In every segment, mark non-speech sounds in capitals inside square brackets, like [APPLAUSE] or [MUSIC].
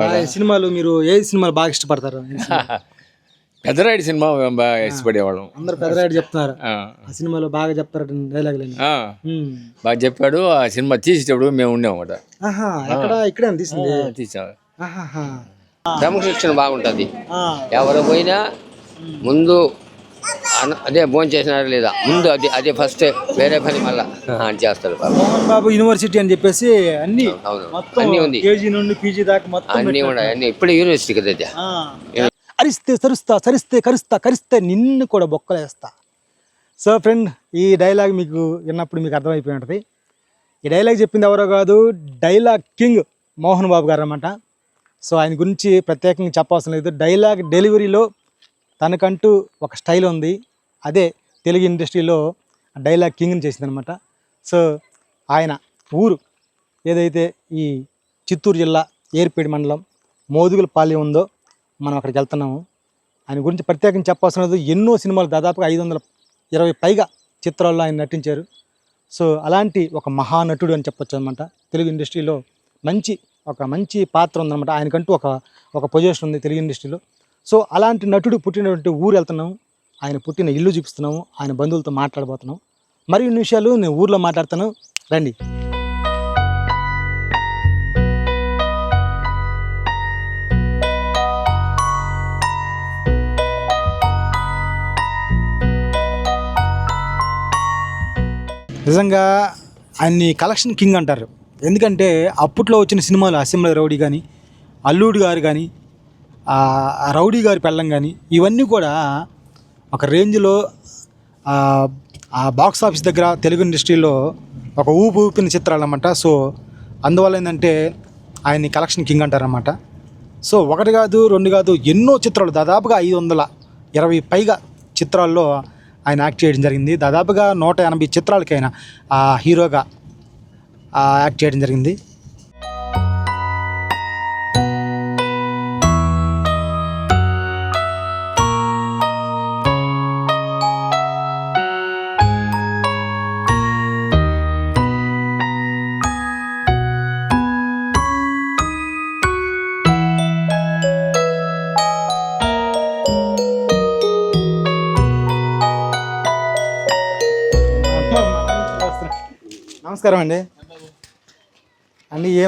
ఆ, ఈ సినిమాలు మీరు ఏ సినిమాలు బాగా ఇష్టపడతారు? [LAUGHS] పెద్దరాయుడు సినిమా బాగా ఇష్టపడేవాళ్ళం. అందరు పెద్దరాయుడు చెప్తున్నారు. ఆ. సినిమాలో బాగా చెప్తారు డైలాగులు ఆ, బాగా చెప్పాడు ఆ సినిమా తీసేటప్పుడు మేము ఉన్నాం అన్నమాట ఇక్కడే తీసింది? తీసాం. క్రమశిక్షణ బాగుంటుంది. ఎవరు పోయినా ముందు అదే భోజనం చేసినారా లేదా? ముందు అది అదే ఫస్ట్ వేరే పని మళ్ళా. అని చేస్తారు. బాబు మోహన్ బాబు యూనివర్సిటీ అని చెప్పేసి అన్ని అవును మొత్తం అన్నీ ఉంది. కేజీ నుండి పీజీ దాకా మొత్తం అన్నీ ఉన్నాయి అన్నీ. ఇప్పుడు యూనివర్సిటీ కదా ఇది. అరిస్తే సరుస్తా సరిస్తే కరుస్తా కరిస్తే నిన్ను కూడా బొక్కలేస్తా. సో ఫ్రెండ్ ఈ డైలాగ్ మీకు విన్నప్పుడు మీకు అర్థమైపోయి ఉంటుంది. ఈ డైలాగ్ చెప్పింది ఎవరో కాదు డైలాగ్ కింగ్ మోహన్ బాబు గారు అనమాట సో ఆయన గురించి ప్రత్యేకంగా చెప్పవసరం లేదు. డైలాగ్ డెలివరీలో తనకంటూ ఒక స్టైల్ ఉంది. అదే తెలుగు ఇండస్ట్రీలో డైలాగ్ కింగ్ని చేసిందనమాట సో ఆయన ఊరు ఏదైతే ఈ చిత్తూరు జిల్లా ఏర్పేడి మండలం మోదుగులపాలెం ఉందో మనం అక్కడికి వెళ్తున్నాము. ఆయన గురించి ప్రత్యేకంగా చెప్పాల్సిన ఎన్నో సినిమాలు దాదాపుగా ఐదు వందల ఇరవై పైగా చిత్రాల్లో ఆయన నటించారు. సో అలాంటి ఒక మహానటుడు అని చెప్పొచ్చు అనమాట తెలుగు ఇండస్ట్రీలో మంచి ఒక మంచి పాత్ర ఉందన్నమాట. ఆయనకంటూ ఒక ఒక పొజిషన్ ఉంది తెలుగు ఇండస్ట్రీలో. సో అలాంటి నటుడు పుట్టినటువంటి ఊరు వెళ్తున్నాము ఆయన పుట్టిన ఇల్లు చూపిస్తున్నాము ఆయన బంధువులతో మాట్లాడబోతున్నాం. మరిన్ని విషయాలు నేను ఊర్లో మాట్లాడతాను. రండి. నిజంగా ఆయన్ని కలెక్షన్ కింగ్ అంటారు. ఎందుకంటే అప్పట్లో వచ్చిన సినిమాలు అసెంబ్లీ రౌడీ కానీ అల్లుడు గారు కానీ రౌడీ గారి పెళ్ళం కానీ ఇవన్నీ కూడా ఒక రేంజ్లో ఆ, బాక్స్ ఆఫీస్ దగ్గర తెలుగు ఇండస్ట్రీలో ఒక ఊపు ఊపిన చిత్రాలు అన్నమాట సో అందువల్ల ఏంటంటే ఆయన్ని కలెక్షన్ కింగ్ అంటారనమాట. సో ఒకటి కాదు రెండు కాదు ఎన్నో చిత్రాలు దాదాపుగా ఐదు వందల ఇరవై పైగా చిత్రాల్లో ఆయన యాక్ట్ చేయడం జరిగింది. దాదాపుగా నూట ఎనభై చిత్రాలకి ఆయన హీరోగా యాక్ట్ చేయడం జరిగింది.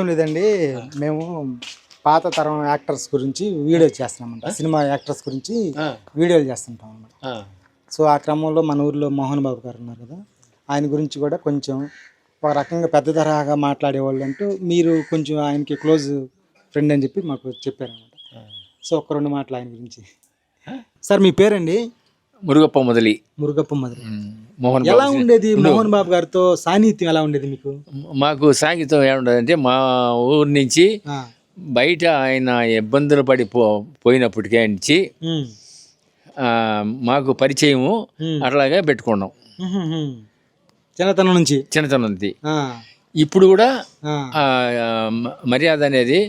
ఏం లేదండి మేము పాత తరం యాక్టర్స్ గురించి వీడియో చేస్తున్నామంట. సినిమా యాక్టర్స్ గురించి వీడియోలు చేస్తుంటాం అన్నమాట సో ఆ క్రమంలో మన ఊర్లో మోహన్ బాబు గారు ఉన్నారు కదా ఆయన గురించి కూడా కొంచెం ఒక రకంగా పెద్ద తరహాగా మాట్లాడేవాళ్ళు అంటూ మీరు కొంచెం ఆయనకి క్లోజ్ ఫ్రెండ్ అని చెప్పి మాకు చెప్పారన్నమాట. సో ఒక రెండు మాటలు ఆయన గురించి. సార్ మీ పేరండి? మురుగప్ప మొదలి. మురుగప్ప మధుర మోహన్ ఎలా ఉండేది మోహన్ బాబు గారితో సాన్నిహిత్యం ఎలా ఉండేది మీకు? మాకు సాంగీతం ఏముండదంటే మా ఊరు నుంచి బయట ఆయన ఇబ్బందులు పడి పో పోయినప్పటికే నుంచి మాకు పరిచయము అట్లాగే పెట్టుకున్నాం. చిన్నతనం నుంచి? చిన్నతనం ఆ, ఇప్పుడు కూడా మర్యాద అనేది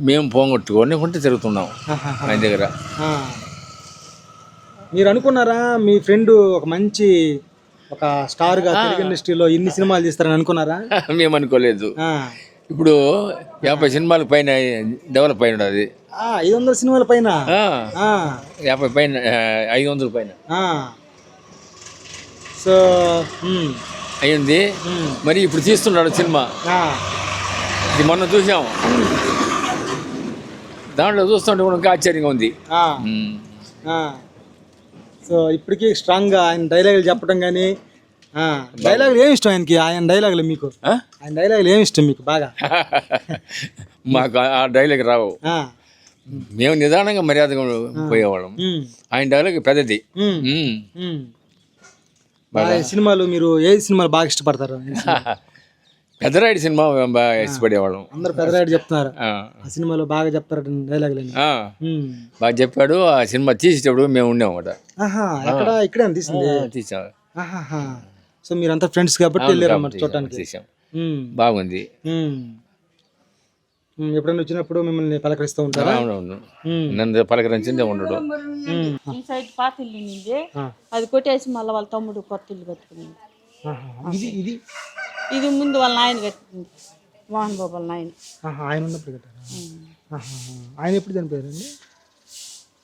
మేము. పోగొట్టుకొని కొంటే తిరుగుతున్నాం. ఆయన దగ్గర. మీరు అనుకున్నారా? మీ ఫ్రెండ్ ఒక మంచి ఒక స్టార్గా తెలుగు ఇండస్ట్రీలో ఇన్ని సినిమాలు తీస్తారని అనుకున్నారా? [LAUGHS] మేము అనుకోలేదు. ఇప్పుడు యాభై సినిమాల పైన డెవలప్ అయినది అది ఐదు వందల సినిమాల పైన? యాభై పైన ఐదు వందల పైన. సో అయింది మరి ఇప్పుడు తీస్తున్నాడు సినిమా. ఇది మొన్న చూసాం. దాంట్లో చూస్తుంటే ఇంకా ఆశ్చర్యంగా ఉంది. సో ఇప్పటికీ స్ట్రాంగ్గా ఆయన డైలాగులు చెప్పడం కానీ డైలాగులు ఏమి ఇష్టం ఆయనకి? ఆయన డైలాగులు మీకు? ఆయన డైలాగులు ఏమి ఇష్టం మీకు బాగా? [LAUGHS] మాకు ఆ డైలాగ్ రావు. మేము నిదానంగా మర్యాదగా పోయేవాళ్ళం. ఆయన డైలాగ్ పెద్దది. సినిమాలు మీరు ఏ సినిమాలు బాగా ఇష్టపడతారు? [LAUGHS] పెద్దరాయుడు సినిమా బాగా ఇష్టపడేవాళ్ళం. అందరు పెద్దరాయుడు చెప్తున్నారు. ఆ. సినిమాలో బాగా చెప్తారు డైలాగులు ఆ. బాగా చెప్పాడు. ఆ సినిమా తీసేటప్పుడు మేము ఉన్నాం ఎక్కడ? ఇక్కడే తీసింది? తీసాం సో మీరంతా ఫ్రెండ్స్ కాబట్టి వెళ్ళారు అన్నమాట చూడటానికి. తీసాం. బాగుంది. ఎప్పుడైనా వచ్చినప్పుడు మిమ్మల్ని పలకరిస్తూ ఉంటారా? అవునవును. నన్ను పలకరించిందే ఉండడు. ఈ సైడ్ పాత ఇల్లు. అది కొట్టేసి మళ్ళీ వాళ్ళ తమ్ముడు కొత్త ఇల్లు కట్టుకున్నాడు. ఇది ఇది? ఇది ముందు వాళ్ళ నాయన కట్టుకుంది మోహన్ బాబు వాళ్ళ నాయన. ఆయన ఉన్నప్పుడు కట్టారా. ఆయన ఎప్పుడు చనిపోయారండి?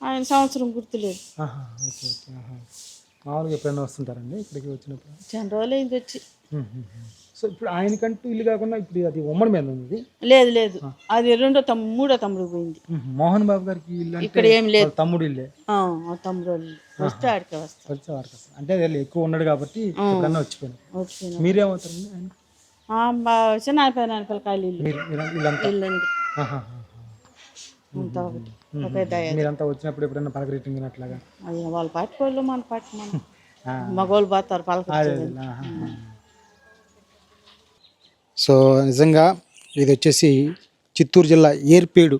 ఆయన సంవత్సరం గుర్తులేదు. Okay okay. మామూలుగా ఎప్పుడైనా వస్తుంటారండి ఇక్కడికి వచ్చినప్పుడు? చాలా రోజులు అయింది వచ్చి సో ఇప్పుడు ఆయనకంటూ ఇల్లు కాకుండా ఇప్పుడు అది ఉమ్మడి మీద ఉంది. లేదు లేదు. అది రెండో తమ్ముడు మూడో తమ్ముడు పోయింది. మోహన్ బాబు గారికి ఇల్లు ఇక్కడ ఏం లేదు. వాళ్ళ తమ్ముడు ఇల్లే. తమ్ముడు వాళ్ళు వస్తే ఆడికే వస్తా. అంటే అదే ఎక్కువ ఉన్నాడు కాబట్టి ఎప్పుడన్నా మీరేమవుతారండి ఆయన చిన్న నాయనపల్లి కాయలు ఇల్లు. అంతా? ఒకటి. మీరంతా వచ్చినప్పుడు ఎప్పుడైనా పలకరింగ్ అట్లాగా వాళ్ళ పాటి వాళ్ళు మన పాటి [LAUGHS] మనం. మగవాళ్ళు పోతారు పలకరించేది. సో నిజంగా ఇది వచ్చేసి చిత్తూరు జిల్లా ఏర్పేడు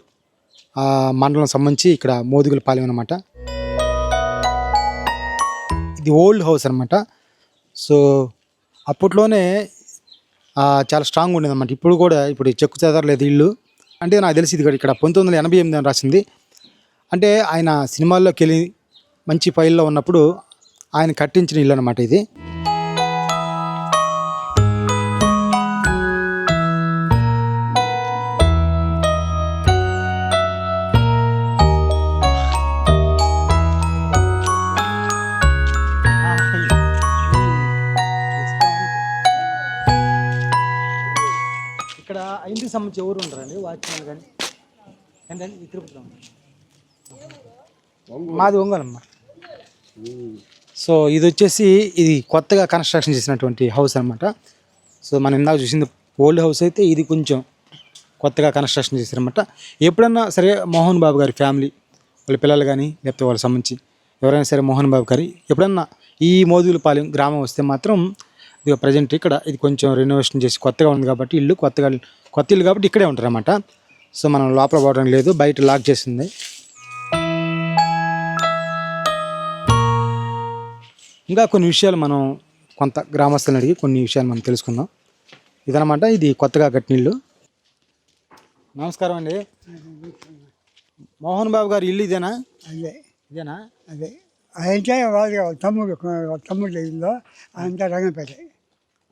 మండలం సంబంధించి ఇక్కడ మోదుగుల పాలెం అనమాట ఇది ఓల్డ్ హౌస్ అనమాట సో అప్పట్లోనే చాలా స్ట్రాంగ్ ఉండేది అనమాట ఇప్పుడు కూడా ఇప్పుడు చెక్కు చెదరలేదు ఇల్లు. అంటే నాకు తెలిసి ఇది కూడా ఇక్కడ పంతొమ్మిది వందల ఎనభై ఎనిమిది అని రాసింది. అంటే ఆయన సినిమాల్లోకి వెళ్ళి మంచి ఫైల్లో ఉన్నప్పుడు ఆయన కట్టించిన ఇల్లు అనమాట ఇది. సంబంధించి ఎవరు ఉంటారండి వాచ్మెన్ కానీ ఏంటండి తిరుపతిలో మాది ఒంగోలమ్మ. సో ఇది వచ్చేసి ఇది కొత్తగా కన్స్ట్రక్షన్ చేసినటువంటి హౌస్ అన్నమాట. సో మనం ఇందాక చూసింది ఓల్డ్ హౌస్ అయితే ఇది కొంచెం కొత్తగా కన్స్ట్రక్షన్ చేశారన్నమాట. ఎప్పుడన్నా సరే మోహన్ బాబు గారి ఫ్యామిలీ వాళ్ళ పిల్లలు కానీ లేకపోతే వాళ్ళకి సంబంధించి ఎవరైనా సరే మోహన్ బాబు గారి ఎప్పుడన్నా ఈ మోదుగులపాలెం గ్రామం వస్తే మాత్రం ఇది ప్రజెంట్ ఇక్కడ ఇది కొంచెం రెనోవేషన్ చేసి కొత్తగా ఉంది కాబట్టి ఇల్లు కొత్తగా కొత్త ఇల్లు కాబట్టి ఇక్కడే ఉంటారన్నమాట. సో మనం లోపల పోవడం లేదు బయట లాక్ చేసింది. ఇంకా కొన్ని విషయాలు మనం కొంత గ్రామస్తులను అడిగి కొన్ని విషయాలు మనం తెలుసుకుందాం. ఇదనమాట ఇది కొత్తగా కట్టిన ఇల్లు. నమస్కారం అండి. మోహన్ బాబు గారు ఇల్లు ఇదేనా? అదే. ఇదేనా? అదే. అంటే వాళ్ళు తమ్ముడు తమ్ముడు ఇల్లు అంతా రంగంపేట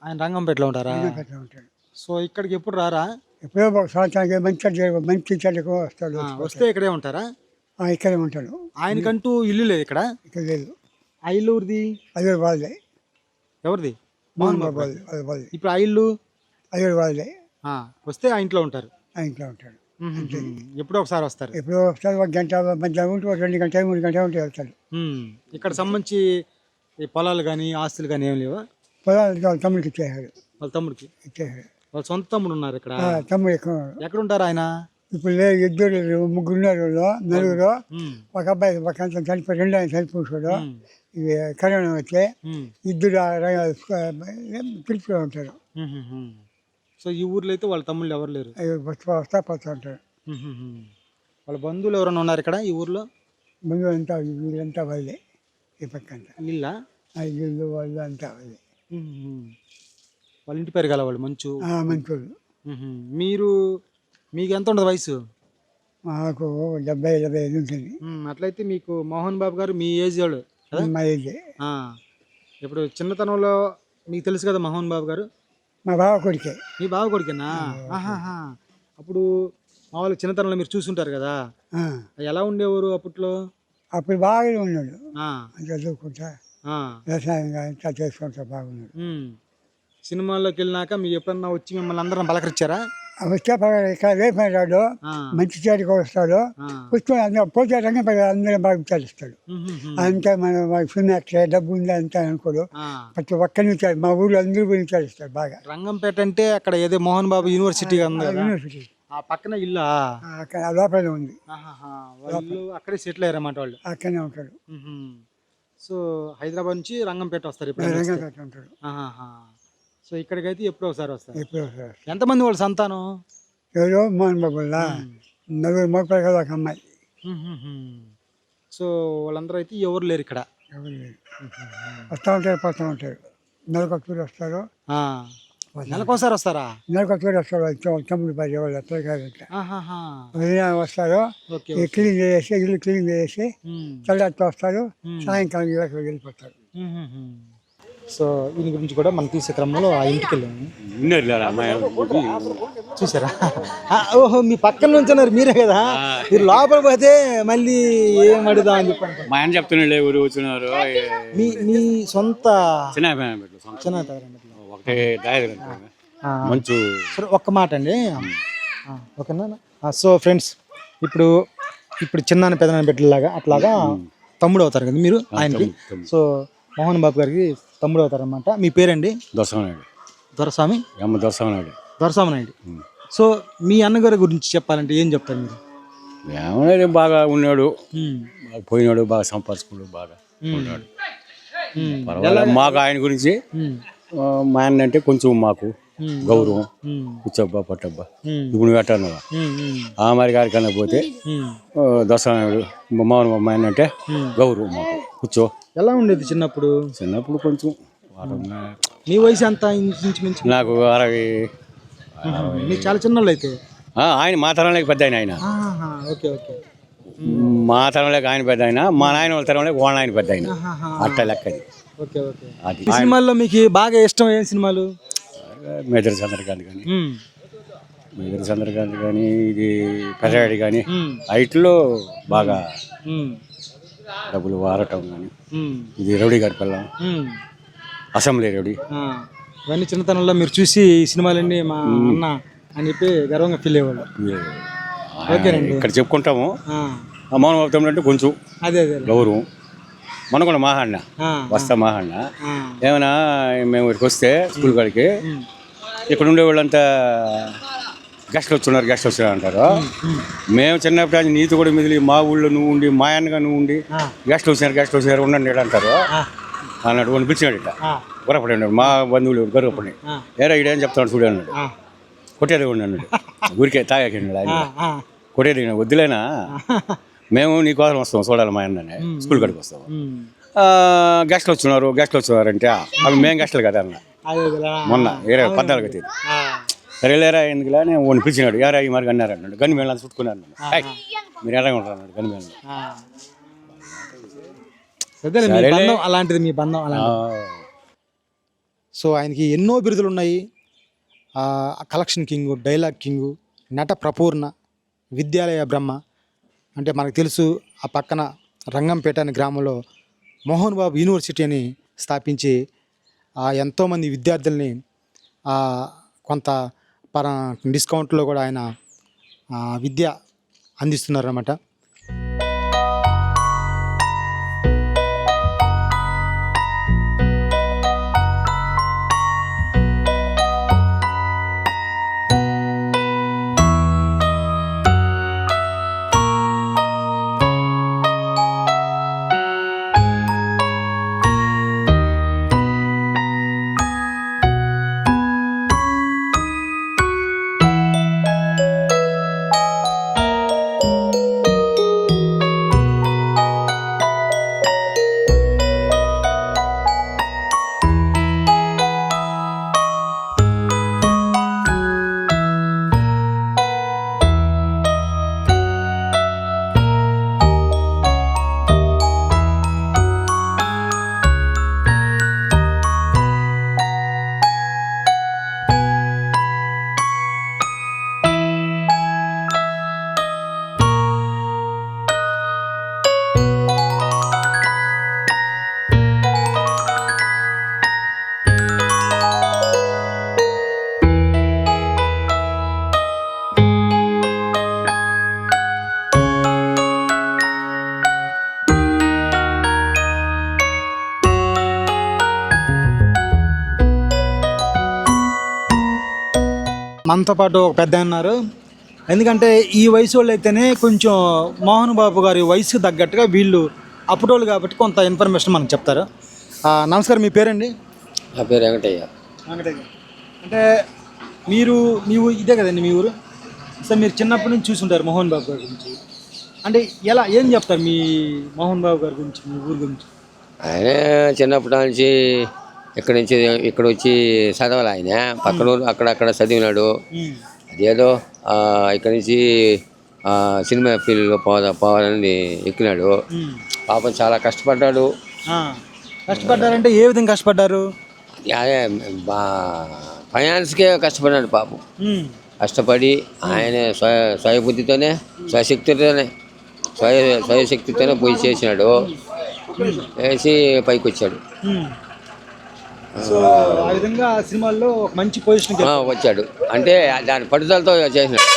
ఆయన రంగంపేటలో ఉంటారా? ఉంటాడు. సో ఇక్కడికి ఎప్పుడు రారా? ఎప్పుడో ఒక సంవత్సరానికి మంచి మంచి చెడుకు వస్తాడు ఆ, వస్తే ఇక్కడే ఉంటారా? ఆ, ఇక్కడే ఉంటాడు. ఆయనకంటూ ఇల్లు లేదు ఇక్కడ? ఇక్కడ లేదు. ఆ ఇల్లు ఊరిది అదే వాళ్ళదే ఎవరిది? మోహన్ బాబు వాళ్ళది అది వాళ్ళది. ఇప్పుడు ఆ ఇల్లు? అదే వాళ్ళదే ఆ, వస్తే ఆ ఇంట్లో ఉంటారు. ఆ ఇంట్లో ఉంటాడు. ఎప్పుడో ఒకసారి వస్తారు. ఎప్పుడో వస్తాడు ఒక గంట మధ్యాహ్నం ఉంటే ఒక రెండు గంట మూడు గంట ఉంటే వెళ్తాడు. ఉమ్. ఇక్కడ సంబంధించి ఈ పొలాలు కానీ ఆస్తులు కానీ ఏం లేవా? పొలాలు వాళ్ళ తమ్ముడికి ఇచ్చేసాడు వాళ్ళ తమ్ముడికి ఇచ్చేసాడు వాళ్ళ సొంత తమ్ముడు ఉన్నారు ఇక్కడ తమ్ముడు ఎక్కువ. ఎక్కడ ఉంటారు ఆయన ఇప్పుడు లేదు ఇద్దరు ముగ్గురు ఉన్నారు వాళ్ళు, నలుగురు. ఒక అబ్బాయి ఒక చనిపోయి రెండు ఆయన చనిపోయాడు ఉమ్. ఇవి కరోనా వచ్చే. ఇద్దరు తిరుపతిలో ఉంటారు. సో ఈ ఊర్లో అయితే వాళ్ళ తమ్ముళ్ళు ఎవరు లేరు వస్తా పోతూ ఉంటారు. వాళ్ళ బంధువులు ఎవరైనా ఉన్నారు ఇక్కడ ఈ ఊర్లో ముందు అంతా వీళ్ళంతా వాళ్ళే ఈ పక్క అంతా ఇల్లా ఆ ఇల్లు వాళ్ళు అంతా వాళ్ళే. వాళ్ళ ఇంటి పేరు గల వాళ్ళు మంచు. మంచోళ్ళు. మీరు మీకు ఎంత ఉండదు వయసు? మాకు డెబ్బై డెబ్బై ఐదు ఉంటుంది. అట్లయితే మీకు మోహన్ బాబు గారు మీ ఏజ్ వాళ్ళు మా ఏజే. ఇప్పుడు చిన్నతనంలో మీకు తెలుసు కదా మోహన్ బాబు గారు? మా బావ కొడుకే. మీ బావ కొడుకేనా? ఆహాహా. అప్పుడు మామూలు చిన్నతనంలో మీరు చూసుంటారు కదా. ఎలా ఉండేవారు అప్పట్లో? అప్పుడు బాగానే ఉన్నాడు. చదువుకుంటా. ఆ. వ్యవసాయంగా అంతా చేసుకుంటా బాగున్నాడు. సినిమాల్లోకి వెళ్ళినాక మీరు ఎప్పుడన్నా వచ్చి మిమ్మల్ని అందరం పలకరించారా వచ్చే ఇక్కడ ఆ, మంచి చేతికి వస్తాడు. కూర్చొని అందరూ పోతే రంగం అందరూ బాగా విచారిస్తాడు. అంతా మన సున్నట్లే డబ్బు ఉందా అంతా అనుకోడు. ప్రతి ఒక్కరిని మా ఊళ్ళో అందరూ విచారిస్తారు బాగా. రంగంపేట అంటే అక్కడ ఏదో మోహన్ బాబు యూనివర్సిటీ యూనివర్సిటీ. ఆ పక్కన ఇల్లా? అక్కడ లోపలనే ఉంది. అక్కడే సెటిల్ అయ్యారన్నమాట వాళ్ళు. అక్కడనే ఉంటాడు. సో హైదరాబాద్ నుంచి రంగంపేట వస్తారు ఇప్పుడు రంగంపేట ఉంటాడు. ఆహాహా. సో ఇక్కడికైతే ఎప్పుడో ఒకసారి వస్తారు. ఎప్పుడు వస్తాడు ఎంతమంది వాళ్ళ సంతానం? ఎవరో మోహన్ బాబుల్లా నలుగురు మొక్కలు కదా ఒక అమ్మాయి. సో వాళ్ళందరూ అయితే ఎవరు లేరు ఇక్కడ. ఎవరు లేరు. వస్తూ ఉంటారు పోతూ ఉంటారు. నెలకొత్తూరు వస్తారు. ఆ. నెలకోసారి వస్తారా? నెలకొత్తూరు వస్తారు. తమ్ముడు- భార్య వాళ్ళు. ఉదయం వస్తారు. క్లీన్ చేసి ఇల్లు క్లీన్ చేసి ఉమ్. చల్లతో వస్తారు. సాయంకాలం ఇళ్ళకి వెళ్ళిపోతారు. సో దీని గురించి కూడా మనం తీసే క్రమంలో ఆ ఇంటికి వెళ్ళాము చూసారా? ఓహో మీ పక్కన నుంచున్నారు మీరే కదా? మీరు లోపల పోతే మళ్ళీ ఏం అడుగుదాం అని చెప్పండి మా ఆయన చెప్తున్నాడు ఊరు వచ్చినారు మీ మీ సొంత చిన్న అమ్మాయి పెట్టు, సొంత. చిన్న మంచు. ఒక్క మాట అండి. ఓకేనా? సో ఫ్రెండ్స్ ఇప్పుడు ఇప్పుడు చిన్న పెదనాన్న బిడ్డలాగా అట్లాగా తమ్ముడు అవుతారు కదా మీరు ఆయనకి. సో మోహన్ బాబు గారికి తమ్ముడు అవుతారు అనమాట మీ పేరండి? దొరసమనాయుడు దొరస్వామి అమ్మ దొరసమనాయుడు. దొరస్వామి నాయుడు సో మీ అన్నగారి గురించి చెప్పాలంటే ఏం చెప్తారు మీరు? ఏమన్నా బాగా ఉన్నాడు. పోయినాడు బాగా సంపాదించుకున్నాడు బాగా ఉన్నాడు. మాకు ఆయన గురించి మా ఆయన అంటే కొంచెం మాకు గౌరవం. కూర్చోబ్బా పట్టబ్బా. ఇప్పుడు నువ్వు ఉమ్, ఆ మరి గారి కన్నా పోతే మౌన మా ఆయన అంటే గౌరవం మాకు. కూర్చో. ఎలా ఉండేది చిన్నప్పుడు? చిన్నప్పుడు కొంచెం మీ వయసు ఎంత ఇంచుమించు? నాకు అరవై చాలా చిన్నోళ్ళు అయితే ఆయన మా తరంలోకి పెద్ద ఆయన ఆయన. Okay okay. మా తరంలోకి ఆయన పెద్ద ఆయన మా నాయన వాళ్ళ తరంలోకి వాళ్ళ ఆయన పెద్ద ఆయన. అట్ట లెక్కది. Okay okay. అది సినిమాల్లో మీకు బాగా ఇష్టం ఏం సినిమాలు? మెదర్ చంద్రకాంత్ కానీ మెదర్ చంద్రకాంత్ కానీ ఇది పెద్దగాడి కానీ హైట్లో బాగా డబ్బులు వారటం కానీ ఇది రౌడీ గారి పిల్లం. Assembly rowdy. ఇవన్నీ చిన్నతనంలో మీరు చూసి ఈ సినిమాలన్నీ మా అన్న అని చెప్పి గర్వంగా ఫీల్ అయ్యేవాళ్ళు. ఇది ఇక్కడ చెప్పుకుంటాము. ఆ, ఆ మౌన బాబు అంటే కొంచెం అదే అదే. గౌరవం. మన కూడా మాహాడిన ఆ, వస్తా మాహాడిన ఆ, ఏమైనా మేము ఇక్కడికి వస్తే స్కూల్ కాడికి ఇక్కడ ఉండే వాళ్ళంతా గెస్ట్లు వచ్చున్నారు గెస్ట్లు వచ్చున్నారు అంటారు. మేము చిన్నప్పుడు అది నీతి కూడా మిగిలి మా ఊళ్ళో నువ్వు ఉండి మా అన్నగా నువ్వు ఉండి గెస్ట్లు వచ్చినారు గెస్ట్లు వచ్చినారు ఉండండి అంటారు. అన్నాడు వాడిని పిలిచినాడు ఇట్లా. గురపడి ఉన్నాడు మా బంధువులు గురపడి. ఏరా ఇడేం చెప్తాడు చూడు అన్నాడు. కొట్టేది ఉండి అన్నాడు. [LAUGHS] ఊరికే తాగాడు ఆయన. కొట్టేది వద్దులేనా? మేము నీకోసం వస్తాం చూడాలి మా అన్ననే. స్కూల్ కాడికి వస్తాం. గెస్ట్లు వచ్చినారు గెస్ట్లు వచ్చినారు అంటే అవి మేము గెస్ట్లు కదా అన్న. మొన్న ఇరవై పద్నాలుగు తేదీ. సరే లేరా ఎందుకులే అని వాడిని పిలిచినాడు. యారా ఈ మరి అన్నారు అన్నాడు. గని మేళ "ఏయ్, మీరు ఎలా ఉంటారు అన్నాడు. గని మేళ అలాంటిది మీ బంధం అలాంటిది. సో ఆయనకి ఎన్నో బిరుదులు ఉన్నాయి. కలెక్షన్ కింగ్ డైలాగ్ కింగ్ నట ప్రపూర్ణ విద్యాలయ బ్రహ్మ అంటే మనకు తెలుసు ఆ పక్కన రంగంపేట అనే గ్రామంలో మోహన్ బాబు యూనివర్సిటీ అని స్థాపించి ఆ ఎంతోమంది విద్యార్థుల్ని కొంత పర డిస్కౌంట్లో కూడా ఆయన విద్య విద్య అందిస్తున్నారన్నమాట. మనతో పాటు ఒక పెద్ద ఉన్నారు. ఎందుకంటే ఈ వయసు వాళ్ళు అయితేనే కొంచెం మోహన్ బాబు గారి వయసుకు తగ్గట్టుగా వీళ్ళు అప్పుడోళ్ళు కాబట్టి కొంత ఇన్ఫర్మేషన్ మనకు చెప్తారు. నమస్కారం మీ పేరండి? నా పేరు వెంకటయ్య. అంటే మీరు మీ ఊరు ఇదే కదండి మీ ఊరు? సో మీరు చిన్నప్పటి నుంచి చూసుంటారు మోహన్ బాబు గారి గురించి. అంటే ఎలా ఏం చెప్తారు మీ మోహన్ బాబు గారి గురించి మీ ఊరు గురించి? ఆయన చిన్నప్పటి నుంచి ఇక్కడ నుంచి ఇక్కడ వచ్చి చదవాలి ఆయన. పక్కన ఊరు అక్కడక్కడ చదివినాడు. అదేదో ఇక్కడ నుంచి సినిమా ఫీల్డ్లో పోదా పోవాలని ఎక్కినాడు. పాపం చాలా కష్టపడ్డాడు. కష్టపడ్డారంటే ఏ విధంగా కష్టపడ్డారు? అదే బా ఫైనాన్స్కే కష్టపడినాడు పాపం. కష్టపడి ఆయన స్వయ స్వయబుద్ధితోనే స్వశక్తితోనే స్వయ స్వయశక్తితోనే పోయి చేసినాడు. వేసి పైకి వచ్చాడు. సో ఆ విధంగా ఆ సినిమాల్లో ఒక మంచి పొజిషన్ వచ్చాడు. అంటే దాని పట్టుదలతో చేసినాడు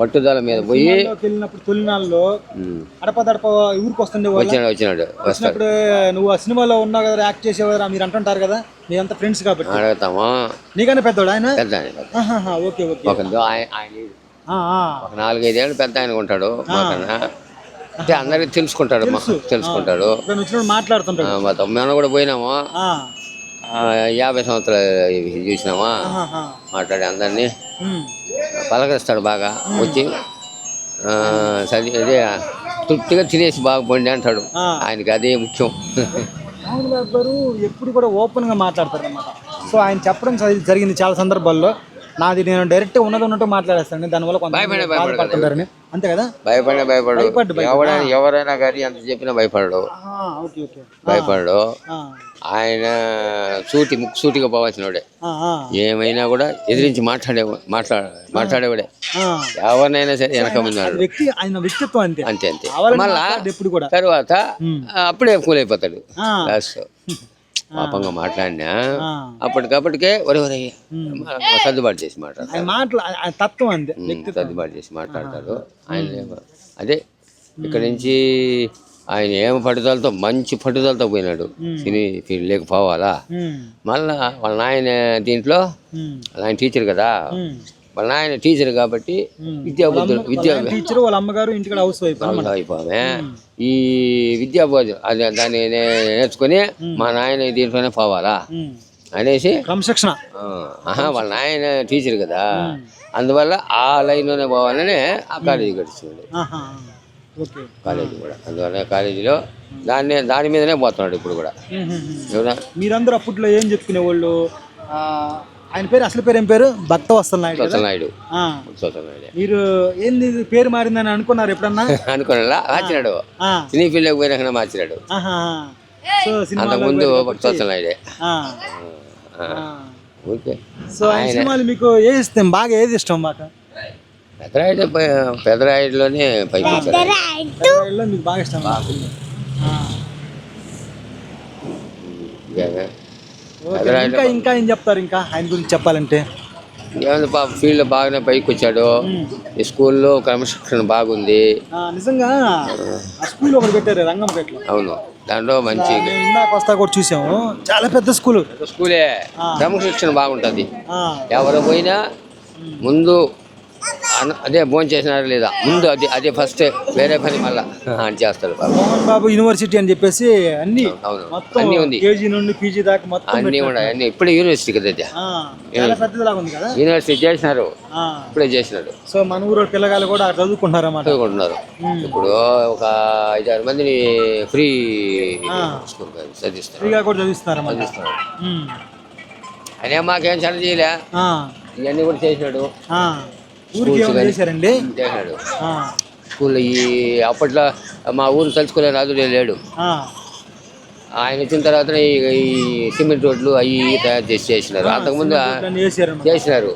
పట్టుదల మీద పోయి వెళ్ళినప్పుడు తొలినాళ్ళలో ఉమ్, అడపదడప ఊరికి వస్తుండే వచ్చినాడు వచ్చినాడు వచ్చినప్పుడు నువ్వు ఆ సినిమాలో ఉన్నావు కదా యాక్ట్ చేసేవారు? మీరు అంటుంటారు కదా మీ అంత ఫ్రెండ్స్ కాబట్టి. అడుగుతాము? నీకన్నా పెద్దోడు ఆయన? పెద్ద ఓకే ఓకే. ఒక నాలుగైదేళ్ళు పెద్ద ఆయన ఉంటాడు మాకన్నా. అంటే అందరికి తెలుసుకుంటాడు తెలుసుకుంటాడు. మాట్లాడుతుంటాడు. మేము కూడా పోయినాము? యాభై సంవత్సరాలు చూసినామా. మాట్లాడి అందరినీ. పలకరిస్తాడు బాగా. వచ్చి సరి అదే తృప్తిగా తినేసి బాగా పండి అంటాడు. ఆయనకి అదే ముఖ్యం. గారు ఎప్పుడు కూడా ఓపెన్గా మాట్లాడతారు అనమాట సో ఆయన చెప్పడం జరి- జరిగింది చాలా సందర్భాల్లో. నాది నేను డైరెక్ట్ ఉన్నది ఉన్నట్టు మాట్లాడేస్తాను దానివల్ల కొంత భయపడే, భయపడే. బాధపడుతుంటారని అంతే కదా? భయపడే భయపడు. ఎవరైనా ఎవరైనా కానీ ఎంత చెప్పినా భయపడడు. భయపడడు. ఆయన సూటి ముక్కు సూటిగా ఆ, ఏమైనా కూడా ఎదిరించి మాట్లాడే మాట్లాడ మాట్లాడేవాడే. ఎవరినైనా సరే వెనక ఉన్నాడు వ్యక్తి ఆయన వ్యక్తిత్వం అంతే. అంతే అంతే. మళ్ళా మాట్లాడు ఎప్పుడు కూడా. తర్వాత అప్పుడే కూలైపోతాడు. లాస్ట్ [LAUGHS] పాపంగా మాట్లాడినా. అప్పటికప్పటికే ఒరే ఒరే సర్దుబాటు చేసి మాట్లాడతాడు ఆయన మాటలు ఆయన- ఆయన తత్వం అంతే సర్దుబాటు చేసి మాట్లాడతాడు ఆయన అదే ఇక్కడ నుంచి ఆయన ఏం పట్టుదలతో మంచి పట్టుదలతో పోయినాడు. సినీ ఫీల్డ్ లేకపోవాలా? మళ్ళా వాళ్ళ నాయన దీంట్లో ఆయన టీచర్ కదా. వాళ్ళ నాయన టీచర్ కాబట్టి విద్యా బుద్ధులు విద్యా టీచర్ వాళ్ళ అమ్మగారు ఇంటికి హౌస్ వైఫ్ అయిపోమే ఈ విద్యా బోధ అదే దాన్ని నేర్చుకుని మా నాయన దీంట్లోనే పోవాలా. అనేసి క్రమశిక్షణ. వాళ్ళ నాయన టీచర్ కదా. అందువల్ల ఆ లైన్లోనే పోవాలని ఆ కాలేజీ గడిచింది. కాలేజీ కూడా. అందువల్ల కాలేజీలో దాన్ని దాని మీదనే పోతున్నాడు ఇప్పుడు కూడా. మీరందరూ అప్పట్లో ఏం చెప్పుకునేవాళ్ళు? ఆయన పేరు అసలు పేరు ఏం పేరు? భక్త వస్తల నాయుడు? నాయుడు. ఆ, నాయుడు. మీరు ఏంది ఇది? పేరు మారిందని అనుకున్నారు ఎప్పుడన్నా? [LAUGHS] అనుకున్నా మార్చినాడు. ఆ, సినీ ఫీల్డ్కి పోయినాక మార్చినాడు. ఆహా. సో సినిమాలో అంతకుముందు నాయుడే. ఆ, ఆ, ఆ. ఓకే. సో ఆయన సినిమాలు మీకు ఏ ఇష్టం? బాగా ఏది ఇష్టం బాగా పెదరాయుడు పెదరాయుడులోనే పైకి మీకు బాగా ఇష్టం. ఆ. ఇక. ఇంకా ఏం చెప్తారు? ఇంకా ఆయన గురించి చెప్పాలంటే? ఏముంది పాప ఫీల్డ్ బాగానే పైకి వచ్చాడు ఈ స్కూల్లో క్రమశిక్షణ బాగుంది. నిజంగా? స్కూల్ ఒకటి పెట్టారు రంగంపేటలో అవును దాంట్లో మంచి మేము ఇందాక వస్తా కూడా చూసాము. చాలా పెద్ద స్కూల్. స్కూలే. క్రమశిక్షణ బాగుంటుంది. ఎవరు పోయినా ముందు అదే భోజనం చేసినారా లేదా? ముందు అది అదే ఫస్ట్ వేరే పని మళ్ళా. [LAUGHS] అని చేస్తాడు బాబు మోహన్ బాబు యూనివర్సిటీ అని చెప్పేసి అన్ని అవును మొత్తం అన్నీ ఉంది. కేజీ నుండి పీజీ దాకా మొత్తం అన్నీ ఉన్నాయి అన్నీ ఇప్పుడే యూనివర్సిటీ కదా ఇది. కదా? యూనివర్సిటీ చేసినారు. ఇప్పుడే చేసినాడు. సో మన ఊరు పిల్లగాళ్ళు కూడా చదువుకుంటున్నారు అన్నమాట చదువుకుంటున్నారు. ఇప్పుడు ఒక ఐదారు మందిని ఫ్రీ చదివిస్తారు. ఫ్రీగా కూడా చదివిస్తున్నారు. చదివిస్తున్నారు. అనే మాకేం ఆ, ఇవన్నీ కూడా చేసినాడు. ఊరికి ఏమైనా చేశారండి? ఈ అప్పట్లో మా ఊరు తలుచుకునే రాజుడే లేడు. ఆయన వచ్చిన తర్వాత ఈ సిమెంట్ రోడ్లు అవి తయారు చేసి చేసినారు. అంతకుముందు చేసినారు.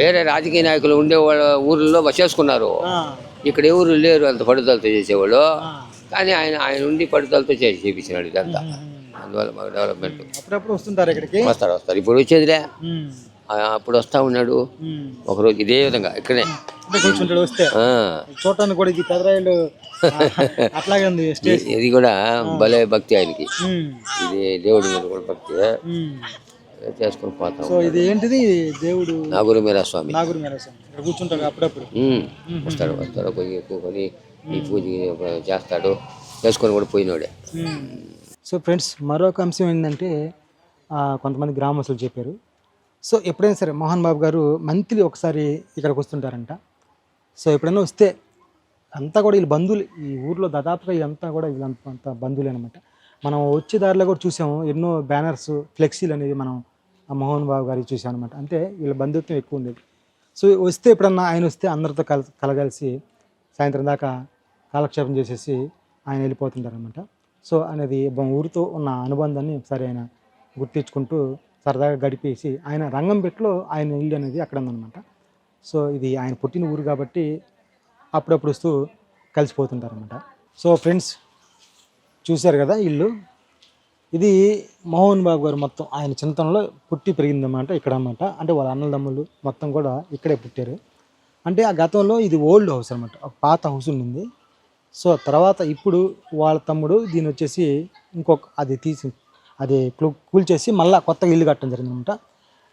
వేరే రాజకీయ నాయకులు ఉండే వాళ్ళ ఊర్లలో చేసుకున్నారు ఇక్కడ ఎవరు లేరు అంత పడుదలతో చేసేవాళ్ళు. కానీ ఆయన ఆయన ఉండి పడుదలతో చేసి చేపించినాడు ఇదంతా. అందువల్ల మాకు డెవలప్మెంట్ అప్పుడప్పుడు వస్తుంటారు ఇక్కడికి? వస్తారు వస్తారు. ఇప్పుడు వచ్చేదిలే. అప్పుడు వస్తా ఉన్నాడు. ఒకరోజు ఇదే విధంగా ఇక్కడే. కూర్చుంటాడు వస్తే. చూడటానికి కూడా ఇది పెదరాయిలు. [LAUGHS] అట్లాగే ఉంది స్టేజ్. ఇది- ఇది కూడా భలే భక్తి ఆయనకి. ఇది దేవుడి మీద కూడా భక్తి. చేసుకుని పోతాం సో ఇది ఏంటిది? దేవుడు నాగురు మీరా స్వామి. నాగురు కూర్చుంటాడు అప్పుడప్పుడు. వస్తాడు వస్తాడు పోయి కూకొని ఈ పూజ చేస్తాడు. చేసుకొని కూడా పోయినోడే. సో ఫ్రెండ్స్ మరొక అంశం ఏంటంటే కొంతమంది గ్రామస్తులు చెప్పారు. సో ఎప్పుడైనా సరే మోహన్ బాబు గారు మంత్లీ ఒకసారి ఇక్కడికి వస్తుంటారంట. సో ఎప్పుడైనా వస్తే అంతా కూడా వీళ్ళు బంధువులు ఈ ఊర్లో దాదాపుగా ఇదంతా కూడా వీళ్ళంతా అంతా బంధువులే అనమాట మనం వచ్చే దారిలో కూడా చూసాము ఎన్నో బ్యానర్స్ ఫ్లెక్సీలు అనేది మనం మోహన్ బాబు గారికి చూసాం అనమాట అంటే వీళ్ళ బంధుత్వం ఎక్కువ ఉండేది. సో వస్తే ఎప్పుడన్నా ఆయన వస్తే అందరితో కల కలగలిసి సాయంత్రం దాకా కాలక్షేపం చేసేసి ఆయన వెళ్ళిపోతుంటారనమాట సో అనేది ఊరితో ఉన్న అనుబంధాన్ని ఒకసారి ఆయన గుర్తించుకుంటూ సరదాగా గడిపేసి ఆయన రంగంపేటలో ఆయన ఇల్లు అనేది అక్కడ ఉందన్నమాట. సో ఇది ఆయన పుట్టిన ఊరు కాబట్టి అప్పుడప్పుడు వస్తూ కలిసిపోతుంటారనమాట సో ఫ్రెండ్స్ చూశారు కదా ఇల్లు? ఇది మోహన్ బాబు గారు మొత్తం ఆయన చింతనలో పుట్టి పెరిగిందన్నమాట ఇక్కడ అన్నమాట. అంటే వాళ్ళ అన్నదమ్ములు మొత్తం కూడా ఇక్కడే పుట్టారు. అంటే ఆ గతంలో ఇది ఓల్డ్ హౌస్ అనమాట ఒక పాత హౌస్ ఉండింది. సో తర్వాత ఇప్పుడు వాళ్ళ తమ్ముడు దీని వచ్చేసి ఇంకొక అది తీసి అది కూల్చేసి మళ్ళీ కొత్తగా ఇల్లు కట్టడం జరిగిందనమాట.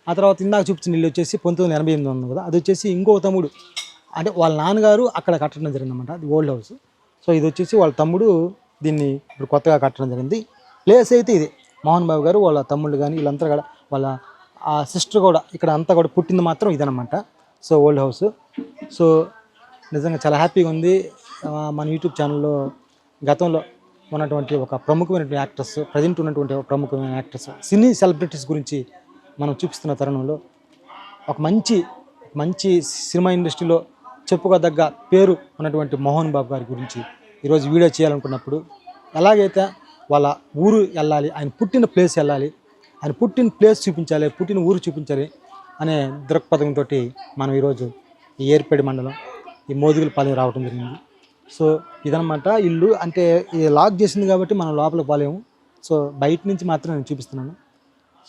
ఆ తర్వాత ఇందాక చూపించిన ఇల్లు వచ్చేసి పంతొమ్మిది ఎనభై ఎనిమిది ఉంది కదా అది వచ్చేసి ఇంకో తమ్ముడు అంటే వాళ్ళ నాన్నగారు అక్కడ కట్టడం జరిగిందనమాట అది ఓల్డ్ హౌస్. సో ఇది వచ్చేసి వాళ్ళ తమ్ముడు దీన్ని ఇప్పుడు కొత్తగా కట్టడం జరిగింది. ప్లేస్ అయితే ఇది మోహన్ బాబు గారు వాళ్ళ తమ్ముళ్ళు కానీ వీళ్ళంతా కూడా వాళ్ళ ఆ సిస్టర్ కూడా ఇక్కడ అంతా కూడా పుట్టింది మాత్రం ఇదనమాట సో ఓల్డ్ హౌస్. సో నిజంగా చాలా హ్యాపీగా ఉంది. మన యూట్యూబ్ ఛానల్లో గతంలో ఉన్నటువంటి ఒక ప్రముఖమైనటువంటి యాక్టర్స్ ప్రజెంట్ ఉన్నటువంటి ఒక ప్రముఖమైన యాక్టర్స్ సినీ సెలబ్రిటీస్ గురించి మనం చూపిస్తున్న తరుణంలో ఒక మంచి మంచి సినిమా ఇండస్ట్రీలో చెప్పుకోదగ్గ పేరు ఉన్నటువంటి మోహన్ బాబు గారి గురించి ఈరోజు వీడియో చేయాలనుకున్నప్పుడు ఎలాగైతే వాళ్ళ ఊరు వెళ్ళాలి ఆయన పుట్టిన ప్లేస్ వెళ్ళాలి ఆయన పుట్టిన ప్లేస్ చూపించాలి పుట్టిన ఊరు చూపించాలి అనే దృక్పథంతో మనం ఈరోజు ఈ ఏర్పేడి మండలం ఈ మోదుగులపాలెం రావడం జరిగింది. సో ఇదనమాట ఇల్లు అంటే ఇది లాక్ చేసింది కాబట్టి మనం లోపలికి పోలేము. సో బయట నుంచి మాత్రం నేను చూపిస్తున్నాను.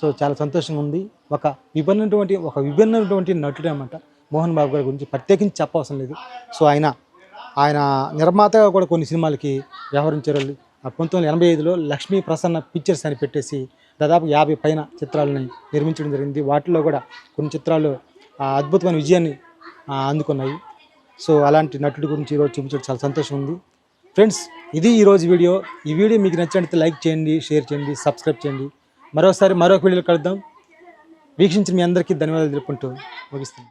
సో చాలా సంతోషంగా ఉంది. ఒక విభిన్నటువంటి ఒక విభిన్నటువంటి నటుడు అనమాట మోహన్ బాబు గారి గురించి ప్రత్యేకించి చెప్పవసరం లేదు. సో ఆయన ఆయన నిర్మాతగా కూడా కొన్ని సినిమాలకి వ్యవహరించారు. వాళ్ళు. పంతొమ్మిది వందల ఎనభై ఐదులో లక్ష్మీ ప్రసన్న పిక్చర్స్ అని పెట్టేసి దాదాపు యాభై పైన చిత్రాలని నిర్మించడం జరిగింది. వాటిలో కూడా కొన్ని చిత్రాలు అద్భుతమైన విజయాన్ని అందుకున్నాయి. సో అలాంటి నటుడి గురించి ఈరోజు చూపించడం చాలా సంతోషం ఉంది. ఫ్రెండ్స్ ఇది ఈరోజు వీడియో. ఈ వీడియో మీకు నచ్చినట్లయితే లైక్ చేయండి షేర్ చేయండి సబ్స్క్రైబ్ చేయండి. మరోసారి మరొక వీడియోలో కలుద్దాం. వీక్షించిన మీ అందరికీ ధన్యవాదాలు తెలుపుకుంటూ ముగిస్తాను